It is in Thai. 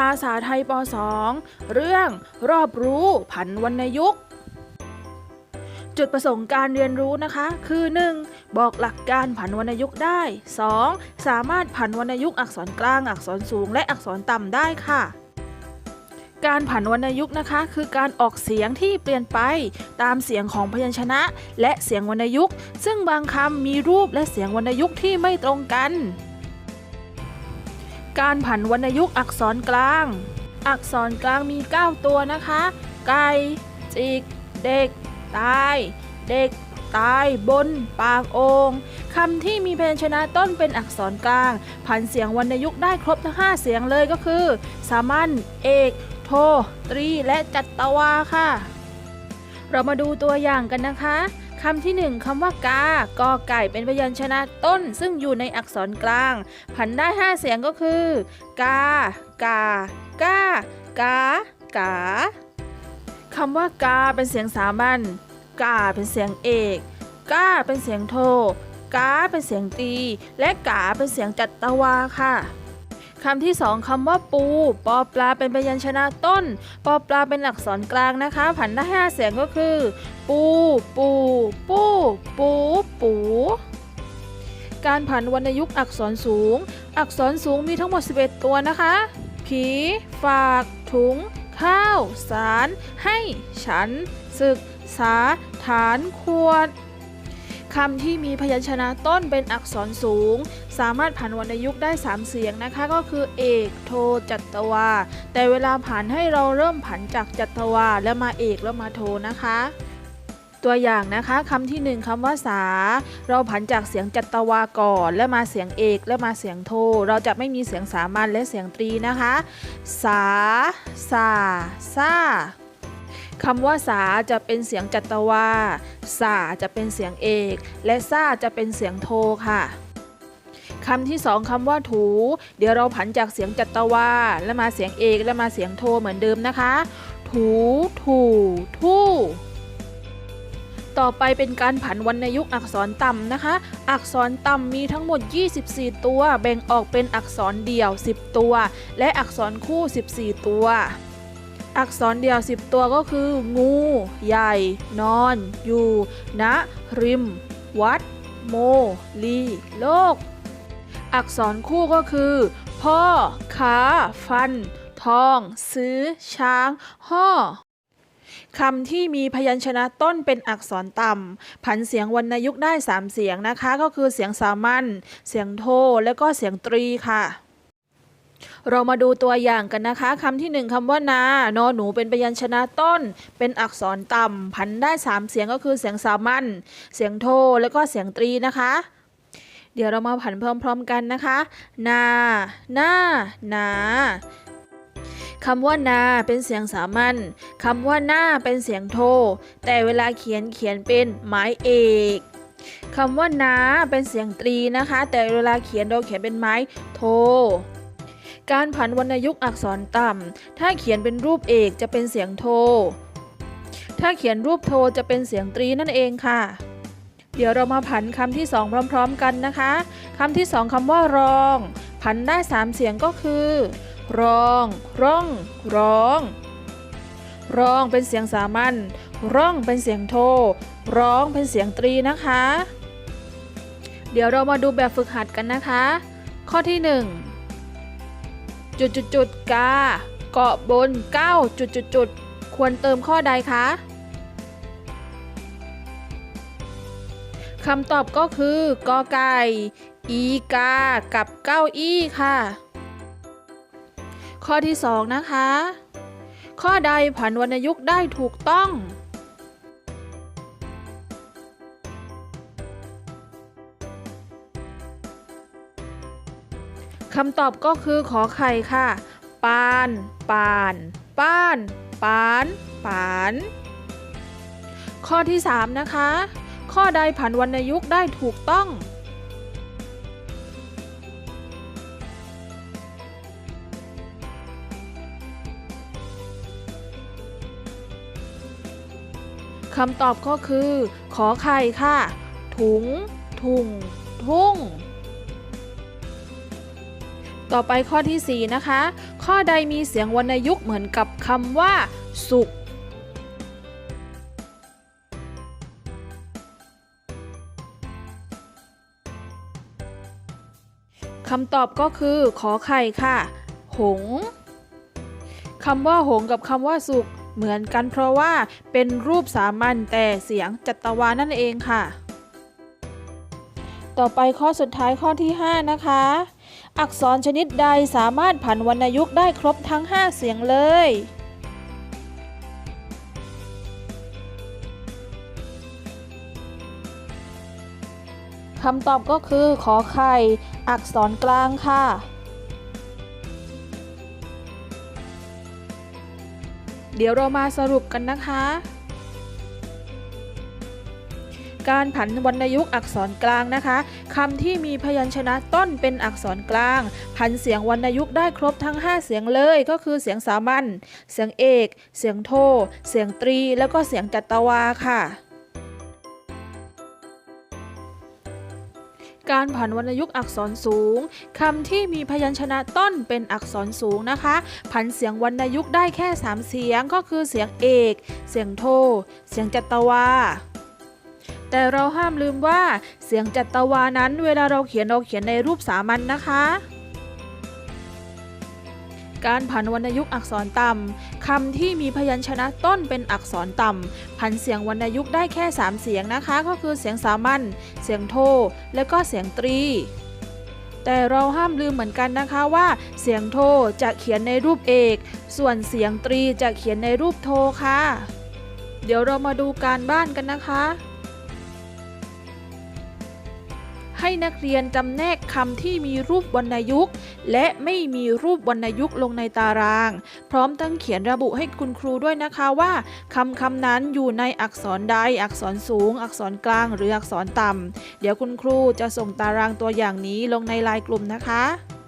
ภาษาไทยป .2 เรื่องรอบรู้ผันวรรณยุกต์จุดประสงค์การเรียนรู้นะคะ คือ 1. บอกหลักการผันวรรณยุกต์ได้ 2. สามารถผันวรรณยุกต์อักษรกลางอักษรสูง และอักษรต่ำได้ค่ะการผันวรรณยุกต์นะคะ คือการออกเสียงที่เปลี่ยนไปตามเสียงของพยัญชนะ และเสียงวรรณยุกต์ซึ่งบางคำมีรูปและเสียงวรรณยุกต์ที่ไม่ตรงกัน การผันวรรณยุกต์อักษรกลาง อักษรกลางมี 9 ตัวนะคะ ไก่ จิก เด็ก ตาย เด็ก ตาย บน ปากโองคำที่มีพยัญชนะต้นเป็นอักษรกลาง ผันเสียงวรรณยุกต์ได้ครบทั้ง 5 เสียงเลยก็คือ สามัญ เอก โท ตรี และจัตวาค่ะ เรามาดูตัวอย่างกันนะคะ คำที่หนึ่งคำว่ากากอไก่เป็นพยัญชนะต้น ซึ่งอยู่ในอักษรกลาง ผันได้ 5 เสียงก็คือกากากากากาคำว่ากาเป็นเสียงสามัญกาเป็นเสียงเอกกาเป็นเสียงโทกาเป็นเสียงตี และกาเป็นเสียงจัตวาค่ะ คำที่สองคำว่าปู ปอปลาเป็นพยัญชนะต้น ปอปลาเป็นอักษรกลางนะคะ ผันได้ห้าเสียงก็คือ ปู ปู ปู ปู ปู การผันวรรณยุกต์อักษรสูง อักษรสูงมีทั้งหมด 11 ตัวนะคะ ผี ฝาก ถุง ข้าว สาร ให้ ฉัน ศึกษาฐานควร คำที่มีพยัญชนะต้นเป็นอักษรสูง สามารถผันวรรณยุกต์ได้ 3 เสียงนะคะ ก็คือเอกโทจัตวา แต่เวลาผันให้เราเริ่มผันจากจัตวา แล้วมาเอกแล้วมาโทนะคะตัวอย่างนะคะคำที่หนึ่งคำว่าสา เราผันจากเสียงจัตวาก่อนแล้วมาเสียงเอกแล้วมาเสียงโท เราจะไม่มีเสียงสามัญและเสียงตรีนะคะ สา สาซา คำว่าสาจะเป็นเสียงจัตวาสาจะเป็นเสียงเอก และซาจะเป็นเสียงโทค่ะคำที่สองคำว่าถู เดี๋ยวเราผันจากเสียงจัตวาแล้วมาเสียงเอกแล้วมาเสียงโทเหมือนเดิมนะคะ ถู ถูทู่ต่อไปเป็นการผันวรรณยุกต์อักษรต่ำนะคะ อักษรต่ำมีทั้งหมด 24 ตัว แบ่งออกเป็นอักษรเดี่ยว 10 ตัว และอักษรคู่ 14 ตัว อักษรเดี่ยว 10 ตัวก็คือ งู ใหญ่ นอน อยู่ณริม วัด โม ลี โลก อักษรคู่ก็คือ พ่อขาฟัน ทอง ซื้อ ช้าง ห่อคำที่มีพยัญชนะต้นเป็นอักษรต่ำผันเสียงวรรณยุกต์ได้ 3 เสียงนะคะ ก็คือเสียงสามัญเสียงโท และก็เสียงตรีค่ะ เรามาดูตัวอย่างกันนะคะคำที่หนึ่งคำว่านา นอหนูเป็นพยัญชนะต้น เป็นอักษรต่ำผันได้ 3 เสียงก็คือเสียงสามัญเสียงโทและก็เสียงตรีนะคะ เดี๋ยวเรามาผันพร้อมๆกันนะคะ นาหน้านาคำว่านาเป็นเสียงสามัญคำว่าหน้าเป็นเสียงโท แต่เวลาเขียนเขียนเป็นหมายเอกคำว่านาเป็นเสียงตรีนะคะ แต่เวลาเขียนเราเขียนเป็นไม้โท การผันวรรณยุกต์อักษรต่ำ ถ้าเขียนเป็นรูปเอกจะเป็นเสียงโท ถ้าเขียนรูปโทจะเป็นเสียงตรีนั่นเองค่ะ เดี๋ยวเรามาผันคำที่สองพร้อม ๆ กันนะคะคำที่สองคำว่ารอง ผันได้สามเสียงก็คือ รอง ร่อง ร้องร้องเป็นเสียงสามัญร่องเป็นเสียงโท ร้องเป็นเสียงตรีนะคะ เดี๋ยวเรามาดูแบบฝึกหัดกันนะคะ ข้อที่ 1 จุดจุดจุดกาเกาะบน 9 จุดจุดจุดควรเติมข้อใดคะคำตอบก็คือกอไก่ อีกา กับเก้าอี้ค่ะ ข้อที่ 2 นะคะ ข้อใดผันวรรณยุกต์ได้ถูกต้อง คำตอบก็คือขอไข่ค่ะ ปาน ปาน ป้าน ปาน ปาน ข้อที่ 3 นะคะ ข้อใดผันวรรณยุกต์ได้ถูกต้องคำตอบก็คือ ขอไข่ค่ะ ถุง ถุง ทุ่ง ต่อไปข้อที่ 4 นะคะ ข้อใดมีเสียงวรรณยุกต์เหมือนกับคำว่า สุข คำตอบก็คือ ขอไข่ค่ะ หงคำว่าหงกับคำว่าสุข เหมือนกันเพราะว่าเป็นรูปสามัญแต่เสียงจัตวานั่นเองค่ะ ต่อไปข้อสุดท้ายข้อที่ 5 นะคะ อักษรชนิดใดสามารถผันวรรณยุกต์ได้ครบทั้ง 5 เสียงเลย คำตอบก็คือขอไข่ อักษรกลางค่ะเดี๋ยวเรามาสรุปกันนะคะ การผันวรรณยุกต์อักษรกลางนะคะคำที่มีพยัญชนะต้นเป็นอักษรกลาง ผันเสียงวรรณยุกต์ได้ครบทั้ง 5 เสียงเลยก็คือเสียงสามัญเสียงเอก เสียงโท เสียงตรี แล้วก็เสียงจัตวาค่ะการผันวรรณยุกต์อักษรสูงคำที่มีพยัญชนะต้นเป็นอักษรสูงนะคะ ผันเสียงวรรณยุกต์ได้แค่ 3 เสียงก็คือเสียงเอก เสียงโท เสียงจัตวา แต่เราห้ามลืมว่าเสียงจัตวานั้นเวลาเราเขียนเราเขียนในรูปสามัญนนะคะ การผันวรรณยุกต์อักษรต่ำคำที่มีพยัญชนะต้นเป็นอักษรต่ำผันเสียงวรรณยุกต์ได้แค่ 3 เสียงนะคะ ก็คือเสียงสามัญเสียงโท และก็เสียงตรีแต่เราห้ามลืมเหมือนกันนะคะว่า เสียงโทจะเขียนในรูปเอก ส่วนเสียงตรีจะเขียนในรูปโทค่ะ เดี๋ยวเรามาดูการบ้านกันนะคะ ให้นักเรียนจำแนกคำที่มีรูปวรรณยุกต์ และไม่มีรูปวรรณยุกต์ลงในตาราง พร้อมตั้งเขียนระบุให้คุณครูด้วยนะคะว่าคำคำนั้นอยู่ในอักษรใด อักษรสูง อักษรกลาง หรืออักษรต่ำเดี๋ยวคุณครูจะส่งตารางตัวอย่างนี้ลงในไลน์กลุ่มนะคะ